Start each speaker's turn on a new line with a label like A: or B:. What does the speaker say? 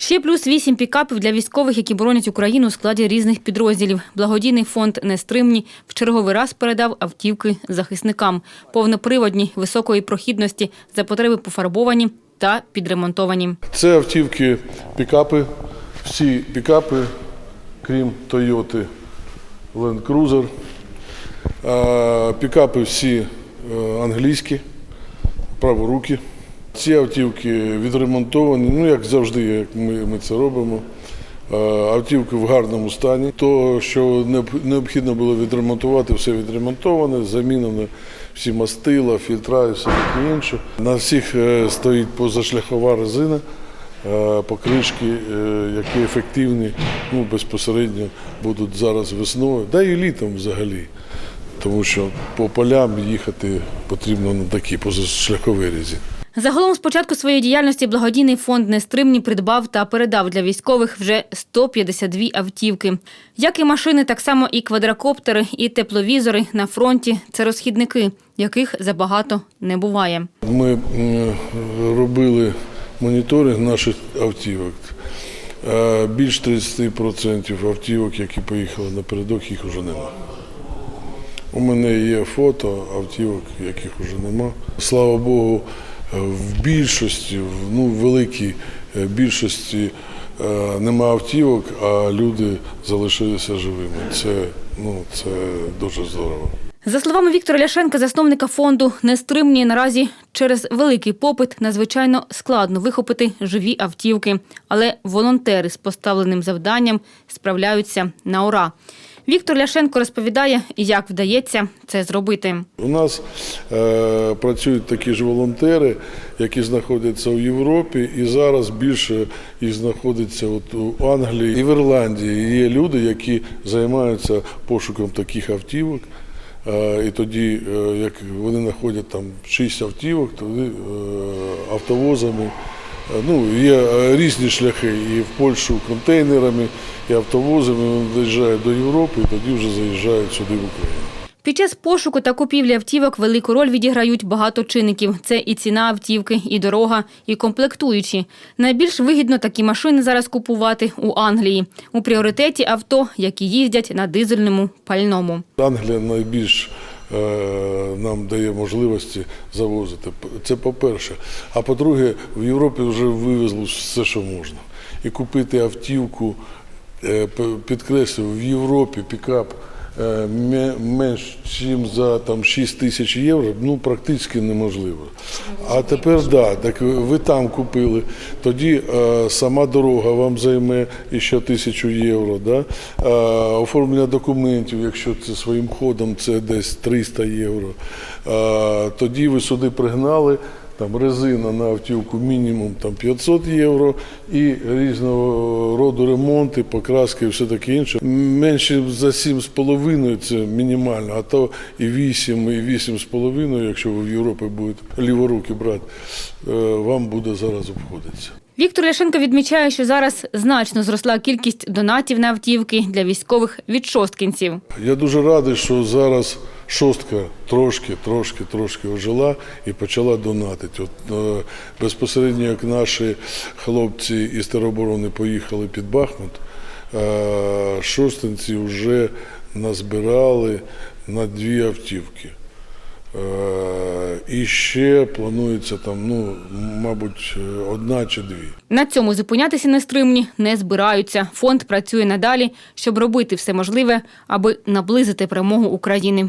A: Ще плюс вісім пікапів для військових, які боронять Україну у складі різних підрозділів. Благодійний фонд Нестримні в черговий раз передав автівки захисникам. Повноприводні, високої прохідності, за потреби пофарбовані та підремонтовані.
B: Це автівки, пікапи, всі пікапи, крім Toyota Land Cruiser. Пікапи всі е, англійські, праворукі. Ці автівки відремонтовані, ну як завжди, як ми, ми це робимо. Е, Автівки в гарному стані. То, що необхідно було відремонтувати, все відремонтоване, замінено всі мастила, фільтра і все таке інше. На всіх е, стоїть позашляхова резина, е, покришки, які ефективні, ну, безпосередньо будуть зараз весною, да і літом взагалі. Тому що по полям їхати потрібно на такі позашляхові резини.
A: Загалом з початку своєї діяльності благодійний фонд Нестримні придбав та передав для військових вже 152 автівки. Як і машини, так само і квадрокоптери, і тепловізори на фронті це розхідники, яких забагато не буває.
B: Ми робили моніторинг наших автівок. Більш 30% автівок, які поїхали напередок, їх вже нема. У мене є фото автівок, яких вже нема. Слава Богу, в більшості, ну, в великій е, більшості е, нема автівок, а люди залишилися живими. Це, ну, це дуже здорово.
A: За словами Віктора Ляшенка, засновника фонду Нестримні наразі через великий попит надзвичайно складно вихопити живі автівки, але волонтери з поставленим завданням справляються на ура. Віктор Ляшенко розповідає, як вдається це зробити.
B: У нас е, працюють такі ж волонтери, які знаходяться у Європі, і зараз більше їх знаходиться от у Англії і в Ірландії. Є люди, які займаються пошуком таких автівок. Е, і тоді, е, як вони знаходять там шість автівок, тоді е, автовозами. Е, Ну, є е, різні шляхи і в Польщу контейнерами, і автовозами вони доїжджають до Європи, і тоді вже заїжджають сюди в Україну.
A: Під час пошуку та купівлі автівок велику роль відіграють багато чинників. Це і ціна автівки, і дорога, і комплектуючі. Найбільш вигідно такі машини зараз купувати у Англії. У пріоритеті авто, які їздять на дизельному пальному.
B: Англія найбільш нам дає можливості завозити. Це по-перше. А по-друге, в Європі вже вивезли все, що можна. І купити автівку, е, підкреслюю, в Європі пікап е, менш ніж за там, 6 тисяч євро, ну практично неможливо. А тепер да, так ви там купили, тоді е, сама дорога вам займе ще тисячу євро. Да? Е, оформлення документів, якщо це своїм ходом, це десь 300 євро. Е, тоді ви сюди пригнали. Там резина на автівку мінімум там 500 євро і різного роду ремонти, покраски і все таке інше. Менше за 7,5 це мінімально, а то і 8, і 8,5, якщо ви в Європі будете ліворуки брати, е, вам буде зараз обходитися.
A: Віктор Ляшенко відмічає, що зараз значно зросла кількість донатів на автівки для військових від шосткінців.
B: Я дуже радий, що зараз шостка трошки, трошки, трошки ожила і почала донатити. От, е, безпосередньо, як наші хлопці із тероборони поїхали під Бахмут, е, шостинці вже назбирали на дві автівки. Е, і ще планується там, ну, мабуть, одна чи дві.
A: На цьому зупинятися нестримні не збираються. Фонд працює надалі, щоб робити все можливе, аби наблизити перемогу України.